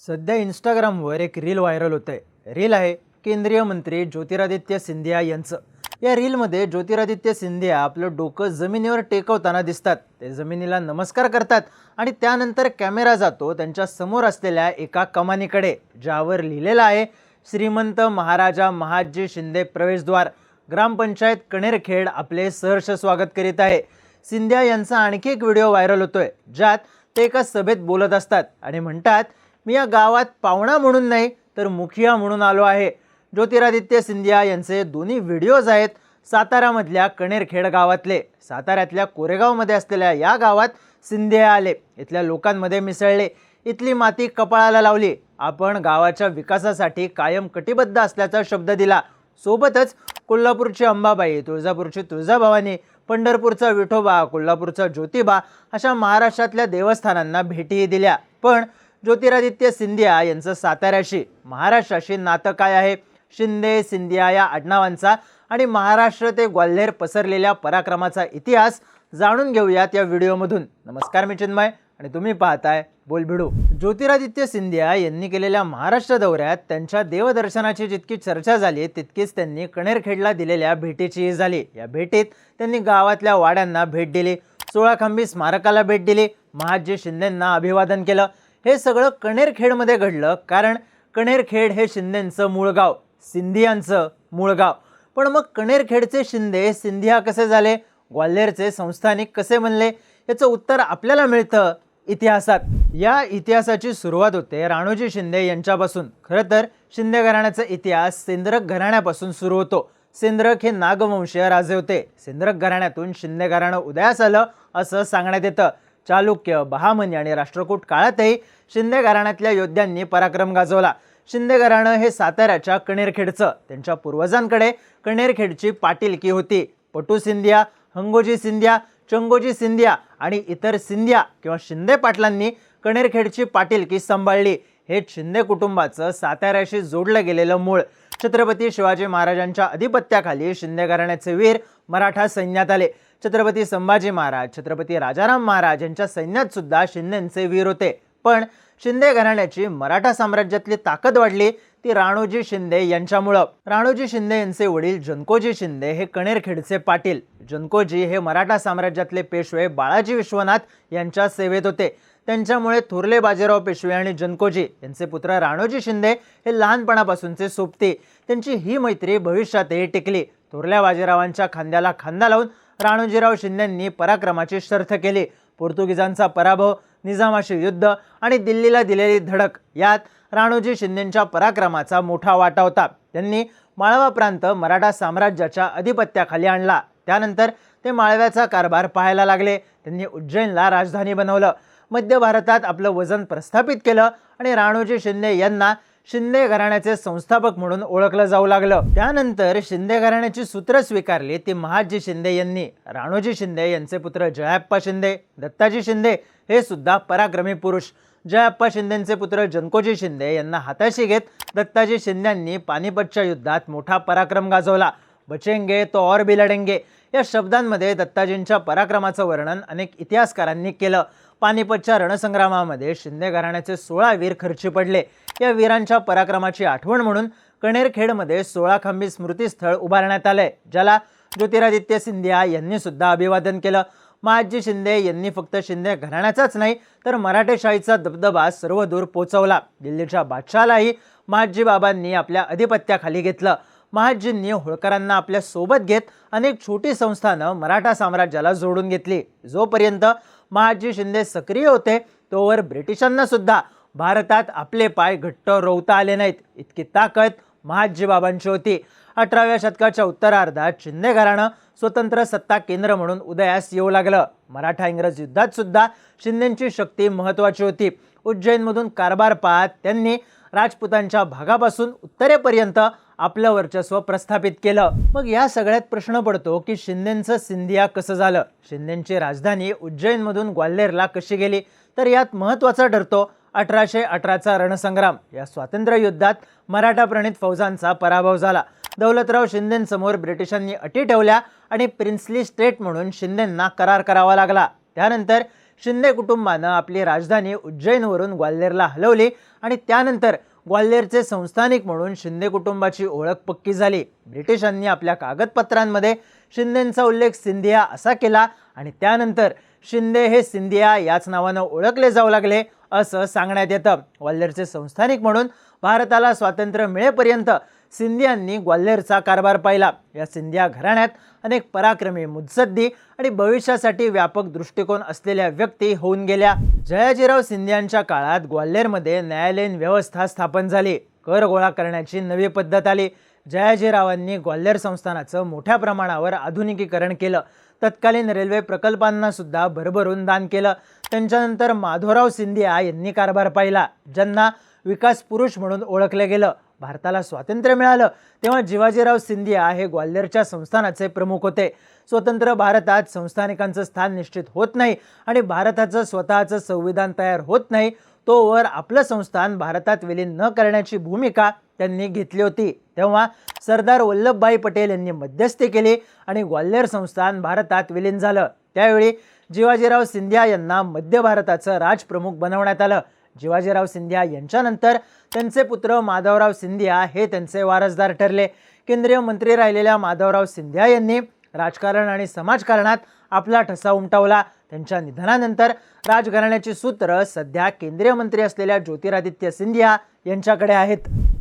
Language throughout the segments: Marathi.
सध्या इंस्टाग्रामवर एक रील व्हायरल होत आहे रील आहे केंद्रीय मंत्री ज्योतिरादित्य सिंधिया यांचं. या रीलमध्ये ज्योतिरादित्य सिंधिया आपलं डोकं जमिनीवर टेकवताना दिसतात. ते जमिनीला नमस्कार करतात आणि त्यानंतर कॅमेरा जातो त्यांच्यासमोर असलेल्या एका कमानीकडे ज्यावर लिहिलेलं आहे श्रीमंत महाराजा महादजी शिंदे प्रवेशद्वार ग्रामपंचायत कणेरखेड आपले सहर्ष स्वागत करीत आहे. सिंधिया यांचा आणखी एक व्हिडिओ व्हायरल होतोय ज्यात ते एका सभेत बोलत असतात आणि म्हणतात मी या गावात पाहुणा म्हणून नाही तर मुखिया म्हणून आलो आहे. ज्योतिरादित्य सिंधिया यांचे दोन्ही व्हिडिओज आहेत सातारामधल्या कणेरखेड गावातले. साताऱ्यातल्या कोरेगावमध्ये असलेल्या या गावात सिंधिया आले. इथल्या लोकांमध्ये मिसळले. इथली माती कपाळाला लावली. आपण गावाच्या विकासासाठी कायम कटिबद्ध असल्याचा शब्द दिला. सोबतच कोल्हापूरची अंबाबाई तुळजापूरची तुळजाभवानी पंढरपूरचा विठोबा कोल्हापूरचा ज्योतिबा अशा महाराष्ट्रातल्या देवस्थानांना भेटीही दिल्या. पण ज्योतिरादित्य सिंधिया यांचं साताऱ्याशी. महाराष्ट्राशी नातं काय आहे? शिंदे सिंधिया या आडनावांचा आणि महाराष्ट्र ते ग्वाल्हेर पसरलेल्या पराक्रमाचा इतिहास जाणून घेऊयात या व्हिडिओमधून. नमस्कार मी चिन्मय आणि तुम्ही पाहताय बोलभिडू ज्योतिरादित्य सिंधिया यांनी केलेल्या महाराष्ट्र दौऱ्यात त्यांच्या देवदर्शनाची जितकी चर्चा झाली तितकीच त्यांनी कणेरखेडला दिलेल्या भेटीचीही झाली. या भेटीत त्यांनी गावातल्या वाड्यांना भेट दिली सोळाखांबी स्मारकाला भेट दिली महाजी शिंदेंना अभिवादन केलं हे सगळं कणेरखेडमध्ये घडलं कारण कणेरखेड हे शिंदेंचं मूळ गाव सिंधियांचं मूळ गाव. पण मग कणेरखेडचे शिंदे सिंधिया कसे झाले? ग्वाल्हेरचे संस्थानिक कसे बनले? याचं उत्तर आपल्याला मिळतं इतिहासात. या इतिहासाची सुरुवात होते राणोजी शिंदे यांच्यापासून. खरं तर शिंदे घराण्याचा इतिहास सेंद्रक घराण्यापासून सुरू होतो. सेंद्रक हे नागवंशीय राजे होते. सेंद्रक घराण्यातून शिंदे घराणं उदयास आलं असं सांगण्यात येतं. चालुक्य बहामनी आणि राष्ट्रकूट काळातही शिंदे घराण्यातल्या योद्ध्यांनी पराक्रम गाजवला. शिंदे घराणं हे साताऱ्याच्या कणेरखेडचं. त्यांच्या पूर्वजांकडे कणेरखेडची पाटीलकी होती. पटू सिंधिया हंगोजी सिंधिया चंगोजी सिंधिया आणि इतर सिंधिया किंवा शिंदे पाटलांनी कणेरखेडची पाटीलकी सांभाळली. हे शिंदे कुटुंबाचं साताऱ्याशी जोडलं गेलेलं मूळ. छत्रपती शिवाजी महाराजांच्या अधिपत्याखाली शिंदे घराण्याचे वीर मराठा सैन्यात आले. छत्रपती संभाजी महाराज छत्रपती राजाराम महाराज यांच्या सैन्यात सुद्धा शिंदेचे वीर होते. पण शिंदे घराण्याची मराठा साम्राज्यातली ताकद वाढली ती राणोजी शिंदे यांच्यामुळं. राणोजी शिंदे यांचे वडील जनकोजी शिंदे हे कणेरखेडचे पाटील. जनकोजी हे मराठा साम्राज्यातले पेशवे बाळाजी विश्वनाथ यांच्या सेवेत होते. त्यांच्यामुळे थोरले बाजीराव पेशवे आणि जनकोजी यांचे पुत्र राणोजी शिंदे हे लहानपणापासूनचे सोबते. त्यांची ही मैत्री भविष्यातही टिकली. थोरल्या बाजीरावांच्या खांद्याला खांदा लावून राणोजीराव शिंदेंनी पराक्रमाची शर्थ केली. पोर्तुगीजांचा पराभव निजामाशी युद्ध आणि दिल्लीला दिलेली धडक यात राणोजी शिंदेंच्या पराक्रमाचा मोठा वाटा होता. त्यांनी माळवा प्रांत मराठा साम्राज्याच्या अधिपत्याखाली आणला. त्यानंतर ते माळव्याचा कारभार पाहायला लागले. त्यांनी उज्जैनला राजधानी बनवलं. मध्य भारतात आपलं वजन प्रस्थापित केलं आणि राणोजी शिंदे यांना शिंदे घराण्याचे संस्थापक म्हणून ओळखलं जाऊ लागलं. त्यानंतर शिंदे घराण्याची सूत्र स्वीकारली ती महाजी शिंदे यांनी. राणोजी शिंदे यांचे पुत्र जयाप्पा शिंदे दत्ताजी शिंदे हे सुद्धा पराक्रमी पुरुष. जयाप्पा शिंदेंचे पुत्र जनकोजी शिंदे यांना हाताशी घेत दत्ताजी शिंद्यांनी पानिपतच्या युद्धात मोठा पराक्रम गाजवला. बचेंगे तो और भी लढेंगे या शब्दांमध्ये दत्ताजींच्या पराक्रमाचं वर्णन अनेक इतिहासकारांनी केलं. पानिपतच्या रणसंग्रामामध्ये शिंदे घराण्याचे सोळा वीर खर्ची पडले. या वीरांच्या पराक्रमाची आठवण म्हणून कणेरखेडमध्ये सोळा खांबी स्मृतीस्थळ उभारण्यात आलंय ज्याला ज्योतिरादित्य सिंधिया यांनी सुद्धा अभिवादन केलं. महाजी शिंदे यांनी फक्त शिंदे घराण्याचाच नाही तर मराठेशाहीचा दबदबा सर्व दूर पोचवला. दिल्लीच्या बादशालाही महाजी बाबांनी आपल्या अधिपत्याखाली घेतलं. महाजींनी होळकरांना आपल्यासोबत घेत अनेक छोटी संस्थानं मराठा साम्राज्याला जोडून घेतली. जोपर्यंत महाजी शिंदे सक्रिय होते तोवर ब्रिटिशांना सुद्धा भारतात आपले पाय घट्ट रोवता आले नाहीत. इतकी ताकद महाजी बाबांची होती. अठराव्या शतकाच्या उत्तरार्धात शिंदे घराणं स्वतंत्र सत्ता केंद्र म्हणून उदयास येऊ लागलं. मराठा इंग्रज युद्धात सुद्धा शिंदेची शक्ती महत्त्वाची होती. उज्जैनमधून कारभार पाहत त्यांनी राजपुतांच्या भागापासून उत्तरेपर्यंत आपलं वर्चस्व प्रस्थापित केलं. मग या सगळ्यात प्रश्न पडतो की शिंदेंचं सिंधिया कसं झालं? शिंदेंची राजधानी उज्जैनमधून ग्वाल्हेरला कशी गेली? तर यात महत्त्वाचा ठरतो अठराशे अठराचा रणसंग्राम. या स्वातंत्र्य युद्धात मराठा प्रणित फौजांचा पराभव झाला. दौलतराव शिंदेंसमोर ब्रिटिशांनी अटी ठेवल्या आणि प्रिन्सली स्टेट म्हणून शिंदेंना करार करावा लागला. त्यानंतर शिंदे कुटुंबानं आपली राजधानी उज्जैनवरून ग्वाल्हेरला हलवली आणि त्यानंतर ग्वाल्हेरचे संस्थानिक म्हणून शिंदे कुटुंबाची ओळख पक्की झाली. ब्रिटिशांनी आपल्या कागदपत्रांमध्ये शिंदेंचा उल्लेख सिंधिया असा केला आणि त्यानंतर शिंदे हे सिंधिया याच नावानं ओळखले जाऊ लागले असं सांगण्यात येतं. ग्वाल्हेरचे संस्थानिक म्हणून भारताला स्वातंत्र्य मिळेपर्यंत सिंधियांनी ग्वाल्हेरचा कारभार पाहिला. या सिंधिया घराण्यात अनेक पराक्रमी मुत्सद्दी आणि भविष्यासाठी व्यापक दृष्टिकोन असलेल्या व्यक्ती होऊन गेल्या. जयाजीराव सिंधियांच्या काळात ग्वाल्हेरमध्ये न्यायालयीन व्यवस्था स्थापन झाली. कर गोळा करण्याची नवी पद्धत आली. जयाजीरावांनी ग्वाल्हेर संस्थानाचं मोठ्या प्रमाणावर आधुनिकीकरण केलं. तत्कालीन रेल्वे प्रकल्पांना सुद्धा भरभरून दान केलं. त्यांच्यानंतर माधवराव सिंधिया यांनी कारभार पाहिला ज्यांना विकास पुरुष म्हणून ओळखलं गेलं. भारताला स्वातंत्र्य मिळालं तेव्हा जिवाजीराव सिंधिया हे ग्वाल्हेरच्या संस्थानाचे प्रमुख होते. स्वतंत्र भारतात संस्थानिकांचं स्थान निश्चित होत नाही आणि भारताचं स्वतःचं संविधान तयार होत नाही तोवर आपलं संस्थान भारतात विलीन न करण्याची भूमिका त्यांनी घेतली होती. तेव्हा सरदार वल्लभभाई पटेल यांनी मध्यस्थी केली आणि ग्वाल्हेर संस्थान भारतात विलीन झालं. त्यावेळी जिवाजीराव सिंधिया यांना मध्य भारताचं राजप्रमुख बनवण्यात आलं. जिवाजीराव सिंधिया यांच्यानंतर त्यांचे पुत्र माधवराव सिंधिया हे त्यांचे वारसदार ठरले. केंद्रीय मंत्री राहिलेल्या माधवराव सिंधिया यांनी राजकारण आणि समाजकारणात आपला ठसा उमटवला. त्यांच्या निधनानंतर राजघराण्याची सूत्र सध्या केंद्रीय मंत्री असलेल्या ज्योतिरादित्य सिंधिया यांच्याकडे आहेत.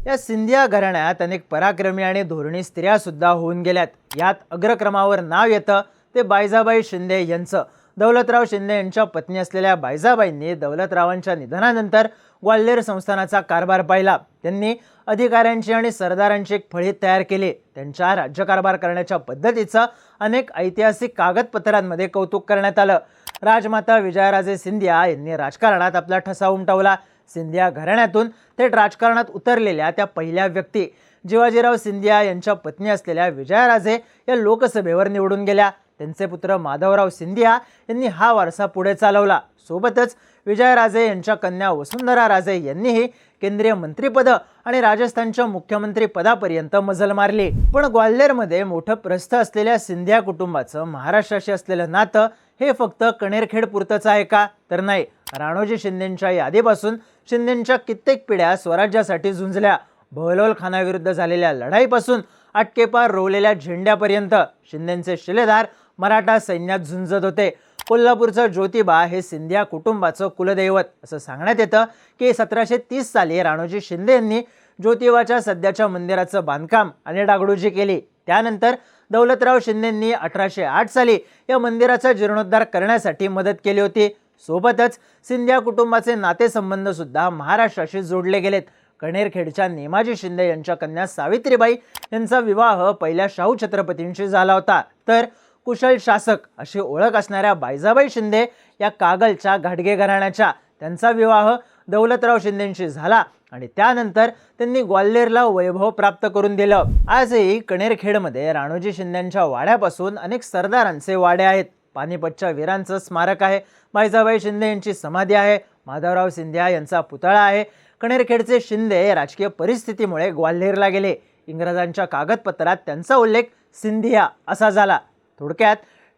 या सिंधिया घराण्यात अनेक पराक्रमी आणि धोरणी स्त्रिया सुद्धा होऊन गेल्यात. यात अग्रक्रमावर नाव येतं ते बायजाबाई शिंदे यांचं. दौलतराव शिंदे यांच्या पत्नी असलेल्या बायजाबाईंनी दौलतरावांच्या निधनानंतर ग्वाल्हेर संस्थानाचा कारभार पाहिला. त्यांनी अधिकाऱ्यांची आणि सरदारांची एक फळी तयार केली. त्यांच्या राज्यकारभार करण्याच्या पद्धतीचं अनेक ऐतिहासिक कागदपत्रांमध्ये कौतुक करण्यात आलं. राजमाता विजयाराजे सिंधिया यांनी राजकारणात आपला ठसा उमटवला. सिंधिया घराण्यातून थेट राजकारणात उतरलेल्या त्या पहिल्या व्यक्ती जिवाजीराव सिंधिया यांच्या पत्नी असलेल्या विजयाराजे या लोकसभेवर निवडून गेल्या. त्यांचे पुत्र माधवराव सिंधिया यांनी हा वारसा पुढे चालवला. सोबतच विजयराजे यांच्या कन्या वसुंधरा राजे यांनीही केंद्रीय मंत्रिपद आणि राजस्थानच्या मुख्यमंत्री पदापर्यंत मजल मारली. पण ग्वाल्हेरमध्ये मोठं प्रस्थ असलेल्या सिंधिया कुटुंबाचं महाराष्ट्राशी असलेलं नातं हे फक्त कणेरखेड पुरतंच आहे का? तर नाही. राणोजी शिंदेंच्या यादीपासून शिंदेंच्या कित्येक पिढ्या स्वराज्यासाठी झुंजल्या. बहलोल खानाविरुद्ध झालेल्या लढाईपासून अटकेपार रोवलेल्या झेंड्यापर्यंत शिंदेंचे शिलेदार मराठा सैन्यात झुंजत होते. कोल्हापूरचं ज्योतिबा हे सिंधिया कुटुंबाचं कुलदैवत. असं सांगण्यात येतं की सतराशे तीस साली राणोजी शिंदे यांनी ज्योतिबाच्या सध्याच्या मंदिराचं बांधकाम आणि डागडुजी केली. त्यानंतर दौलतराव शिंदेंनी अठराशे आठ साली या मंदिराचा जीर्णोद्धार करण्यासाठी मदत केली होती. सोबतच सिंधिया कुटुंबाचे नातेसंबंधसुद्धा महाराष्ट्राशी जोडले गेलेत. कणेरखेडच्या नेमाजी शिंदे यांच्या कन्या सावित्रीबाई यांचा विवाह पहिल्या शाहू छत्रपतींशी झाला होता. तर कुशल शासक अशी ओळख असणाऱ्या बायजाबाई शिंदे या कागलच्या घाडगे घराण्याच्या. त्यांचा विवाह दौलतराव शिंदेंशी झाला आणि त्यानंतर त्यांनी ग्वाल्हेरला वैभव प्राप्त करून दिलं. आजही कणेरखेडमध्ये राणोजी शिंदेंच्या वाड्यापासून अनेक सरदारांचे वाडे आहेत. पानिपतच्या वीरांचं स्मारक आहे. बायजाबाई शिंदे यांची समाधी आहे. माधवराव सिंधिया यांचा पुतळा आहे. कणेरखेडचे शिंदे राजकीय परिस्थितीमुळे ग्वाल्हेरला गेले. इंग्रजांच्या कागदपत्रात त्यांचा उल्लेख सिंधिया असा झाला. थोडक्यात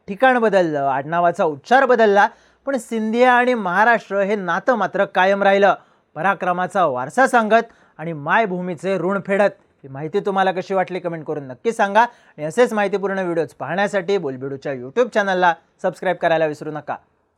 ठिकाण बदललं आडनावाचा उच्चार बदलला पण सिंधिया आणि महाराष्ट्र हे नातं मात्र कायम राहिलं. पराक्रमाचा वारसा सांगत आणि मायभूमीचे ऋण फेडत. ही माहिती तुम्हाला कशी वाटली कमेंट करून नक्की सांगा. आणि असेच माहितीपूर्ण व्हिडिओज पाहण्यासाठी बोलबिडूच्या यूट्यूब चॅनलला सबस्क्राईब करायला विसरू नका.